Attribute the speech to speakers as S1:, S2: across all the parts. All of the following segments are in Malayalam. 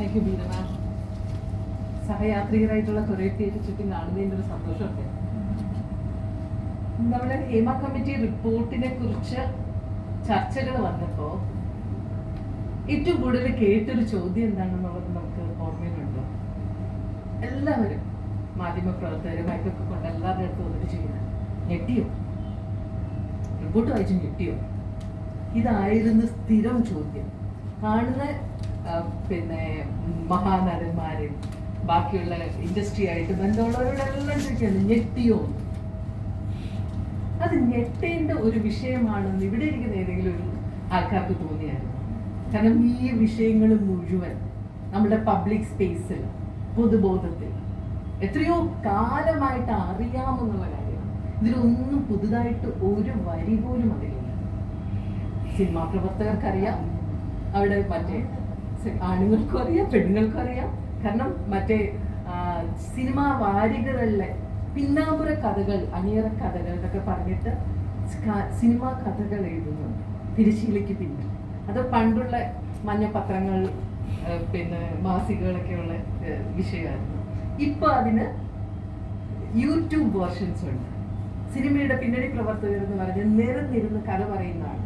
S1: താങ്ക് യു ബീന സഹയാത്രികരായിട്ടുള്ള കുറേ പേര് ചുറ്റി കാണുന്നതിന്റെ ഒരു സന്തോഷമൊക്കെ. നമ്മുടെ ഹേമ കമ്മിറ്റി റിപ്പോർട്ടിനെ കുറിച്ച് ചർച്ചകൾ വന്നപ്പോൾ ഏറ്റവും കൂടുതൽ കേട്ടൊരു ചോദ്യം എന്താണെന്നുള്ളത് നമുക്ക് ഓർമ്മയിലുണ്ടോ? എല്ലാവരും മാധ്യമ മൈക്കൊക്കെ കൊണ്ട് എല്ലാവരുടെ അടുത്ത് വന്നിട്ട് ചെയ്യുന്നത് ഞെട്ടിയോ? റിപ്പോർട്ട് വായിച്ചു ഞെട്ടിയോ? ഇതായിരുന്നു സ്ഥിരം ചോദ്യം. കാണുന്ന പിന്നെ മഹാനടന്മാരും ബാക്കിയുള്ള ഇൻഡസ്ട്രി ആയിട്ട് ബന്ധമുള്ളവരോടെല്ലാം ചോദിക്കുന്നത് ഞെട്ടിയോ. അത് ഞെട്ടേണ്ട ഒരു വിഷയമാണെന്ന് ഇവിടെ ഇരിക്കുന്ന ഏതെങ്കിലും ഒരു ആൾക്കാർക്ക് തോന്നിയായിരുന്നു കാരണം ഈ വിഷയങ്ങൾ മുഴുവൻ നമ്മുടെ പബ്ലിക് സ്പേസിൽ പൊതുബോധത്തിൽ എത്രയോ കാലമായിട്ട് അറിയാമെന്നുള്ള കാര്യമാണ്. ഇതിലൊന്നും പുതുതായിട്ട് ഒരു വരി പോലും അതിലില്ല. സിനിമാ പ്രവർത്തകർക്കറിയാം. അവിടെ മറ്റേ ആണുങ്ങൾക്കും അറിയാം പെണ്ണുങ്ങൾക്കും അറിയാം കാരണം മറ്റേ സിനിമാ വാരികകളിലെ പിന്നാമ്പുര കഥകൾ അണിയറ കഥകൾ എന്നൊക്കെ പറഞ്ഞിട്ട് സിനിമ കഥകൾ എഴുതുന്നുണ്ട്. തിരശ്ശീലയ്ക്ക് പിന്നിൽ. അത് പണ്ടുള്ള മഞ്ഞപത്രങ്ങൾ പിന്നെ മാസികകളൊക്കെയുള്ള വിഷയമായിരുന്നു. ഇപ്പൊ അതിന് യൂട്യൂബ് വേർഷൻസ് ഉണ്ട്. സിനിമയുടെ പിന്നണി പ്രവർത്തകർ എന്ന് പറഞ്ഞ് നിരന്നിരുന്ന് കഥ പറയുന്നതാണ്.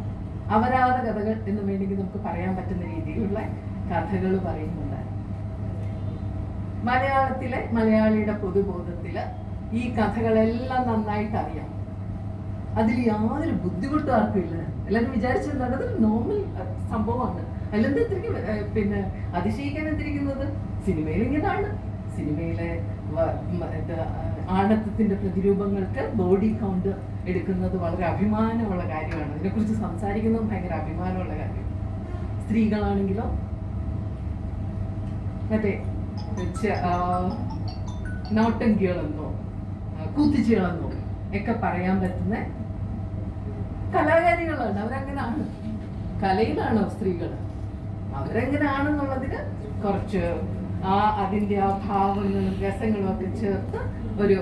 S1: അവരാധ കഥകൾ എന്ന് വേണമെങ്കിൽ നമുക്ക് പറയാൻ പറ്റുന്ന രീതിയിലുള്ള കഥകൾ പറയുന്നുണ്ട്. മലയാളത്തിലെ മലയാളിയുടെ പൊതുബോധത്തിൽ ഈ കഥകളെല്ലാം നന്നായിട്ട് അറിയാം അതിൽ യാതൊരു ബുദ്ധിമുട്ടും ആർക്കും ഇല്ല എല്ലാവരും വിചാരിച്ചെന്താണ് നോർമൽ സംഭവമാണ്. അല്ലെന്ത് പിന്നെ അതിശയിക്കാൻ എന്തിരിക്കുന്നത്? സിനിമയിൽ ഇങ്ങനെയാണ്. സിനിമയിലെ ആണത്തത്തിന്റെ പ്രതിരൂപങ്ങൾക്ക് ബോഡി കൗണ്ട് എടുക്കുന്നത് വളരെ അഭിമാനമുള്ള കാര്യമാണ്. ഇതിനെക്കുറിച്ച് സംസാരിക്കുന്നത് ഭയങ്കര അഭിമാനമുള്ള കാര്യമാണ്. സ്ത്രീകളാണെങ്കിലോ മറ്റേ നോട്ടങ്കികളെന്നോ കൂത്തിച്ചികളെന്നോ ഒക്കെ പറയാൻ പറ്റുന്ന കലാകാരികളാണ്. അവരങ്ങനാണ്. കലയിലാണോ സ്ത്രീകൾ? അവരെങ്ങനെയാണെന്നുള്ളതിന് കുറച്ച് ആ അതിന്റെ ആ ഭാവങ്ങളും രസങ്ങളും ഒക്കെ ചേർത്ത് ഒരു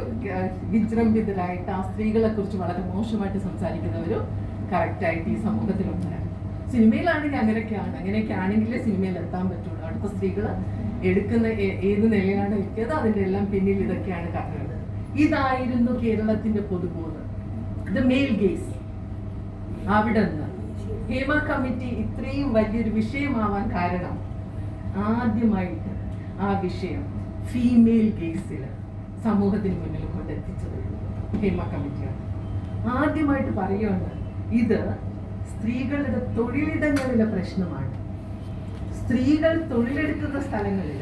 S1: വിജൃംഭിതരായിട്ട് ആ സ്ത്രീകളെ കുറിച്ച് വളരെ മോശമായിട്ട് സംസാരിക്കുന്നവരും കറക്റ്റായിട്ട് ഈ സമൂഹത്തിലുണ്ടായിരുന്നു സിനിമയിലാണെങ്കിൽ അങ്ങനെയൊക്കെയാണ്. അങ്ങനെയൊക്കെ ആണെങ്കിലേ സിനിമയിൽ എത്താൻ പറ്റുള്ളൂ. അടുത്ത സ്ത്രീകൾ എടുക്കുന്ന ഏത് നിലയിലാണ് എത്തിയത് അതിന്റെ എല്ലാം പിന്നിൽ ഇതൊക്കെയാണ് കഥകൾ ഇതായിരുന്നു കേരളത്തിന്റെ പൊതുബോധം. ദ മെയിൽ ഗേസ് അവിടെ നിന്ന് ഹേമ കമ്മിറ്റി ഇത്രയും വലിയൊരു വിഷയമാവാൻ കാരണം ആദ്യമായിട്ട് ആ വിഷയം ഫീമെയിൽ ഗേസിൽ സമൂഹത്തിന് മുന്നിൽ കൊണ്ടെത്തിച്ചത് ഹേമ കമ്മിറ്റിയാണ്. ആദ്യമായിട്ട് പറയുകയാണ് ഇത് സ്ത്രീകളുടെ തൊഴിലിടങ്ങളിലെ പ്രശ്നമാണ്. സ്ത്രീകൾ തൊഴിലെടുക്കുന്ന സ്ഥലങ്ങളിൽ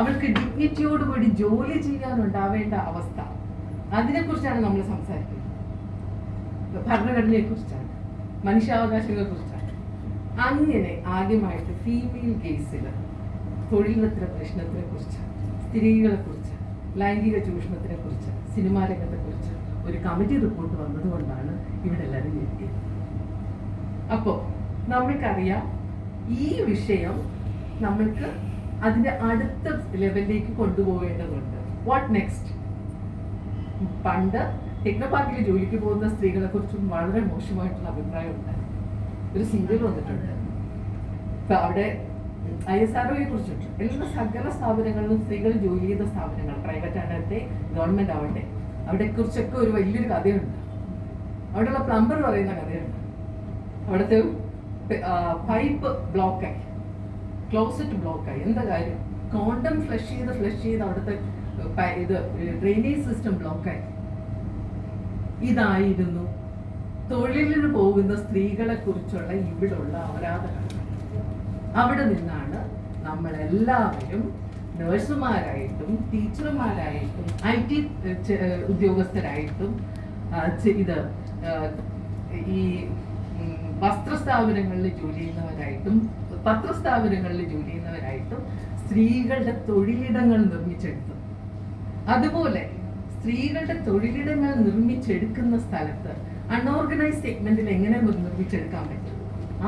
S1: അവൾക്ക് ഡിഗ്നിറ്റിയോടുകൂടി ജോലി ചെയ്യാനുണ്ടാവേണ്ട അവസ്ഥ. അതിനെക്കുറിച്ചാണ് നമ്മൾ സംസാരിക്കുന്നത്. ഭരണഘടനയെ കുറിച്ചാണ് മനുഷ്യാവകാശങ്ങളെ കുറിച്ചാണ് അങ്ങനെ ആദ്യമായിട്ട് ഫീമെയിൽ കേസിൽ തൊഴിലിനത്തിലെ പ്രശ്നത്തിനെ കുറിച്ച് സ്ത്രീകളെ കുറിച്ച് ലൈംഗിക ചൂഷണത്തിനെ കുറിച്ച് സിനിമാ രംഗത്തെ കുറിച്ച് ഒരു കമ്മിറ്റി റിപ്പോർട്ട് വന്നതുകൊണ്ടാണ് ഇവിടെ എല്ലാവരും ഞെട്ടിയത്. അപ്പോൾ നമ്മൾക്കറിയാം ഈ വിഷയം നമ്മൾക്ക് അതിന്റെ അടുത്ത ലെവലിലേക്ക് കൊണ്ടുപോകേണ്ടതുണ്ട്. വാട്ട് നെക്സ്റ്റ് പണ്ട് ടെക്നോപാർക്കിൽ ജോലിക്ക് പോകുന്ന സ്ത്രീകളെ കുറിച്ചും വളരെ മോശമായിട്ടുള്ള അഭിപ്രായം ഉണ്ടായിരുന്നു ഒരു സീരിയൽ വന്നിട്ടുണ്ട്. ഇപ്പൊ അവിടെ ഐ എസ് ആർഒയെ കുറിച്ചിട്ട് എല്ലാ സകല സ്ഥാപനങ്ങളിലും സ്ത്രീകൾ ജോലി ചെയ്ത സ്ഥാപനങ്ങൾ പ്രൈവറ്റ് ആകട്ടെ ഗവൺമെന്റ് ആവട്ടെ അവിടെ കുറിച്ചൊക്കെ ഒരു വലിയൊരു കഥയുണ്ട്. അവിടെയുള്ള പ്ലംബർ പറയുന്ന കഥയുണ്ട്. അവിടുത്തെ പൈപ്പ് ബ്ലോക്കായി ക്ലോസറ്റ് ബ്ലോക്കായി എന്താ കാര്യം? കോണ്ടം ഫ്ലഷ് ചെയ്ത് ഫ്ലഷ് ചെയ്ത് അവിടുത്തെ ഇത് ഡ്രെയിനേജ് സിസ്റ്റം ബ്ലോക്കായി ഇതായിരുന്നു തൊഴിലിന് പോകുന്ന സ്ത്രീകളെ കുറിച്ചുള്ള ഇവിടുള്ള അപരാധങ്ങൾ അവിടെ നിന്നാണ് നമ്മളെല്ലാവരും നഴ്സുമാരായിട്ടും ടീച്ചർമാരായിട്ടും ഐ ടി ഉദ്യോഗസ്ഥരായിട്ടും ഇത് ഈ വസ്ത്രസ്ഥാപനങ്ങളിൽ ജോലി ചെയ്യുന്നവരായിട്ടും പത്രസ്ഥാപനങ്ങളിൽ ജോലി ചെയ്യുന്നവരായിട്ടും സ്ത്രീകളുടെ തൊഴിലിടങ്ങൾ നിർമ്മിച്ചെടുത്തു. അതുപോലെ സ്ത്രീകളുടെ തൊഴിലിടങ്ങൾ നിർമ്മിച്ചെടുക്കുന്ന സ്ഥലത്ത് അൺഓർഗനൈസ് സെഗ്മെന്റിൽ എങ്ങനെ നിർമ്മിച്ചെടുക്കാൻ പറ്റും?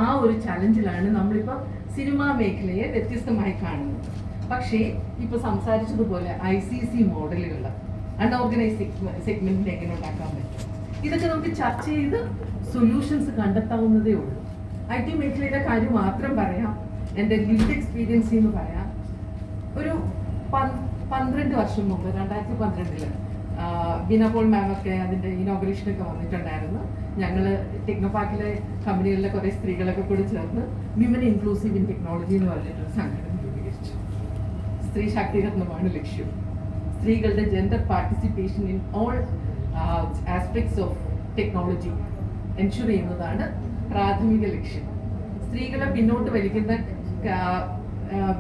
S1: ആ ഒരു ചലഞ്ചിലാണ് നമ്മളിപ്പോൾ സിനിമാ മേഖലയെ വ്യത്യസ്തമായി കാണുന്നത്. പക്ഷേ ഇപ്പൊ സംസാരിച്ചതുപോലെ ഐ സി സി മോഡലുകൾ അൺഓർഗനൈസ് സെഗ്മെന്റിൽ എങ്ങനെ ഉണ്ടാക്കാൻ പറ്റും? ഇതൊക്കെ നമുക്ക് ചർച്ച ചെയ്ത് സൊല്യൂഷൻസ് കണ്ടെത്താവുന്നതേ ഉള്ളൂ. ഐ ടി മേഖലയിലെ കാര്യം മാത്രം പറയാം. എന്റെ ലിവ്ഡ് എക്സ്പീരിയൻസ് എന്ന് പറയാം. ഒരു പന്ത്രണ്ട് വർഷം മുമ്പ് രണ്ടായിരത്തി പന്ത്രണ്ടിൽ ബീന മാമൊക്കെ അതിന്റെ ഇനോഗ്രേഷനൊക്കെ വന്നിട്ടുണ്ടായിരുന്നു. ഞങ്ങൾ ടെക്നോപാക്കിലെ കമ്പനികളിലെ കുറേ സ്ത്രീകളൊക്കെ കൂടി ചേർന്ന് വിമൻ ഇൻക്ലൂസീവ് ഇൻ ടെക്നോളജി എന്ന് പറഞ്ഞിട്ടൊരു സംഘടന രൂപീകരിച്ചു. സ്ത്രീ ശാക്തീകരണമാണ് ലക്ഷ്യം. സ്ത്രീകളുടെ gender participation in all aspects of technology ensure ചെയ്യുന്നതാണ് പ്രാഥമിക ലക്ഷ്യം. സ്ത്രീകളെ പിന്നോട്ട് വലിക്കുന്ന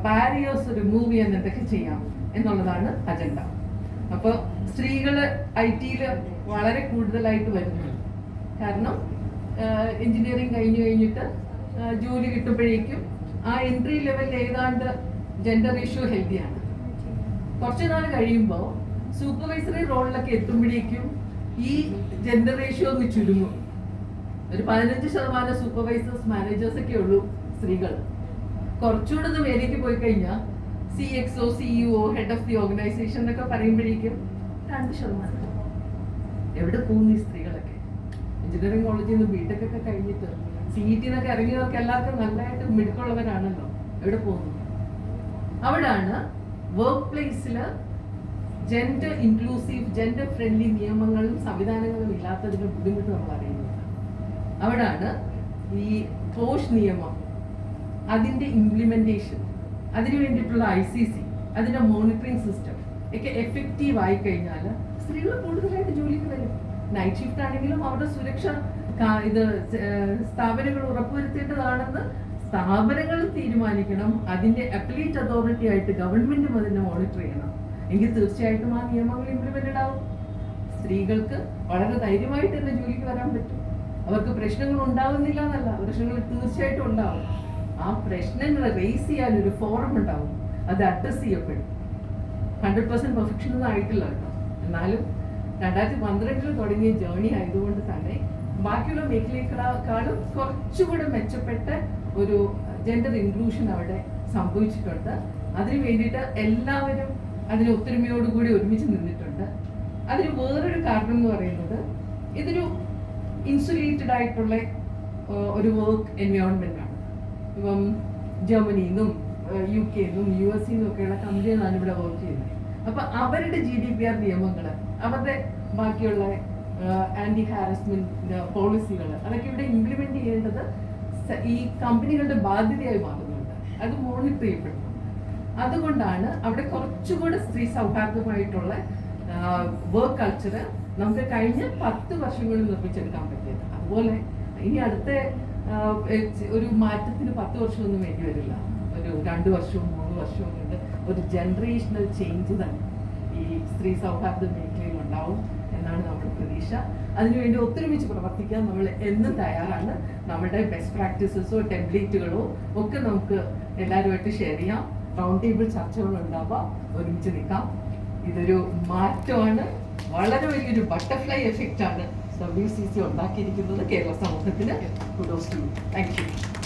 S1: ബാരിയേഴ്സ് റിമൂവ് ചെയ്യാൻ എന്തൊക്കെ ചെയ്യാം എന്നുള്ളതാണ് അജണ്ട അപ്പോൾ സ്ത്രീകൾ ഐ ടിയിൽ വളരെ കൂടുതലായിട്ട് വരുന്നു കാരണം എഞ്ചിനീയറിങ് കഴിഞ്ഞു കഴിഞ്ഞിട്ട് ജോലി കിട്ടുമ്പോഴേക്കും ആ എൻട്രി ലെവലിൽ ഏതാണ്ട് ജെൻഡർ ഇഷ്യൂ ഹെൽത്തിയാണ് കുറച്ച് നാൾ കഴിയുമ്പോൾ സൂപ്പർവൈസറി റോളിലൊക്കെ എത്തുമ്പോഴേക്കും ഈ ജെൻഡർ റേഷ്യോ ഒന്ന് ചുരുങ്ങും. ഒരു പതിനഞ്ച് ശതമാനം സൂപ്പർവൈസേഴ്സ് മാനേജേഴ്സ് ഒക്കെ ഉള്ളൂ സ്ത്രീകൾ. കുറച്ചുകൂടെ ഒന്ന് മേലേക്ക് പോയി കഴിഞ്ഞാൽ C X O CEO head of the organisation എന്നൊക്കെ പറയുമ്പോഴേക്കും രണ്ട് ശതമാനം. എവിടെ പോകുന്നു ഈ സ്ത്രീകളൊക്കെ? എഞ്ചിനീയറിംഗ് കോളേജിൽ നിന്ന് ബിടെക് ഒക്കെ കഴിഞ്ഞിട്ട് സി ഇ ടി എന്നൊക്കെ ഇറങ്ങിയവർക്ക് എല്ലാവർക്കും നല്ലതായിട്ട് മിടുക്കുള്ളവരാണല്ലോ. എവിടെ പോകുന്നു അവിടാണ് വർക്ക് പ്ലേസിൽ ജെൻഡർ ഇൻക്ലൂസീവ് ജെൻഡർ ഫ്രണ്ട്ലി നിയമങ്ങളും സംവിധാനങ്ങളും ഇല്ലാത്തതിന്റെ ബുദ്ധിമുട്ട് നമ്മൾ അറിയുന്നത്. അവിടാണ് ഈ പോഷ് നിയമം അതിന്റെ ഇംപ്ലിമെന്റേഷൻ അതിനു വേണ്ടിയിട്ടുള്ള ഐ സി സി അതിന്റെ മോണിറ്ററിംഗ് സിസ്റ്റം ഒക്കെ എഫക്റ്റീവ് ആയി കഴിഞ്ഞാൽ സ്ത്രീകൾ കൂടുതലായിട്ട് ജോലിക്ക് വരും. നൈറ്റ് ഷിഫ്റ്റ് ആണെങ്കിലും അവരുടെ സുരക്ഷ ഇത് സ്ഥാപനങ്ങൾ ഉറപ്പുവരുത്തേണ്ടതാണെന്ന് സ്ഥാപനങ്ങൾ തീരുമാനിക്കണം. അതിന്റെ അപ്ലീറ്റ് അതോറിറ്റി ആയിട്ട് ഗവൺമെന്റും അതിനെ മോണിറ്റർ ചെയ്യണം. എങ്കിൽ തീർച്ചയായിട്ടും ആ നിയമങ്ങൾ ഇംപ്ലിമെന്റഡ് ആവും സ്ത്രീകൾക്ക് വളരെ ധൈര്യമായിട്ട് തന്നെ ജോലിക്ക് വരാൻ പറ്റും. അവർക്ക് പ്രശ്നങ്ങൾ ഉണ്ടാവുന്നില്ല എന്നല്ല പ്രശ്നങ്ങൾ തീർച്ചയായിട്ടും ഉണ്ടാവും. ആ പ്രശ്നങ്ങൾ റേസ് ചെയ്യാൻ ഒരു ഫോറം ഉണ്ടാവും. അത് അഡ്രസ് ചെയ്യപ്പെടും. ഹൺഡ്രഡ് പെർസെന്റ് പെർഫെക്ഷൻ ഒന്നും ആയിട്ടില്ല കേട്ടോ. എന്നാലും രണ്ടായിരത്തി പന്ത്രണ്ടിൽ തുടങ്ങിയ ജേണി ആയതുകൊണ്ട് തന്നെ ബാക്കിയുള്ള മേഖലയെക്കാളും കുറച്ചുകൂടെ മെച്ചപ്പെട്ട ഒരു ജെൻഡർ ഇൻക്ലൂഷൻ അവിടെ സംഭവിച്ചിട്ടുണ്ട്. അതിനു വേണ്ടിയിട്ട് എല്ലാവരും അതിന് ഒത്തൊരുമയോടുകൂടി ഒരുമിച്ച് നിന്നിട്ടുണ്ട്. അതിന് വേറൊരു കാരണം എന്ന് പറയുന്നത് ഇതൊരു ഇൻസുലേറ്റഡ് ആയിട്ടുള്ള ഒരു വർക്ക് എൻവയോൺമെന്റ് ആണ്. ഇപ്പം ജർമ്മനിയിൽ നിന്നും യു കെ നിന്നും യു എസ് നിന്നും ഒക്കെയുള്ള കമ്പനികളാണ് ഇവിടെ വർക്ക് ചെയ്യുന്നത്. അപ്പൊ അവരുടെ ജി ഡി പി ആർ നിയമങ്ങൾ അവരുടെ ബാക്കിയുള്ള ആന്റി ഹാരസ്മെന്റ് പോളിസികൾ അതൊക്കെ ഇവിടെ ഇംപ്ലിമെന്റ് ചെയ്യേണ്ടത് ഈ കമ്പനികളുടെ ബാധ്യതയായി മാറുന്നുണ്ട്. അത് മോണിറ്റർ ചെയ്യപ്പെടുന്നു അതുകൊണ്ടാണ് അവിടെ കുറച്ചുകൂടെ സ്ത്രീ സൗഹാർദ്ദമായിട്ടുള്ള വർക്ക് കൾച്ചർ നമുക്ക് കഴിഞ്ഞ പത്ത് വർഷം കൊണ്ട് നിർമ്മിച്ചെടുക്കാൻ പറ്റിയത്. അതുപോലെ ഇനി അടുത്ത ഒരു മാറ്റത്തിന് പത്ത് വർഷമൊന്നും വേണ്ടി വരില്ല. ഒരു രണ്ട് വർഷവും മൂന്ന് വർഷവും കൊണ്ട് ഒരു ജനറേഷണൽ ചേഞ്ച് തന്നെ ഈ സ്ത്രീ സൗഹാർദ്ദ മേഖലയിൽ ഉണ്ടാവും എന്നാണ് നമ്മുടെ പ്രതീക്ഷ. അതിനുവേണ്ടി ഒത്തൊരുമിച്ച് പ്രവർത്തിക്കാൻ നമ്മൾ എന്നും തയ്യാറാണ്. നമ്മുടെ ബെസ്റ്റ് പ്രാക്ടീസസോ ടെംപ്ലേറ്റുകളോ ഒക്കെ നമുക്ക് എല്ലാവരുമായിട്ട് ഷെയർ ചെയ്യാം. റൗണ്ട് ടേബിൾ ചർച്ചകൾ ഉണ്ടാവാം ഒരുമിച്ച് നിൽക്കാം. ഇതൊരു മാറ്റമാണ്. വളരെ വലിയൊരു ബട്ടർഫ്ലൈ എഫക്റ്റ് ആണ്. ഡബ്ല്യു സി സി ഉണ്ടാക്കിയിരിക്കുന്നത് കേരള സമൂഹത്തിന്. Kudos to thank you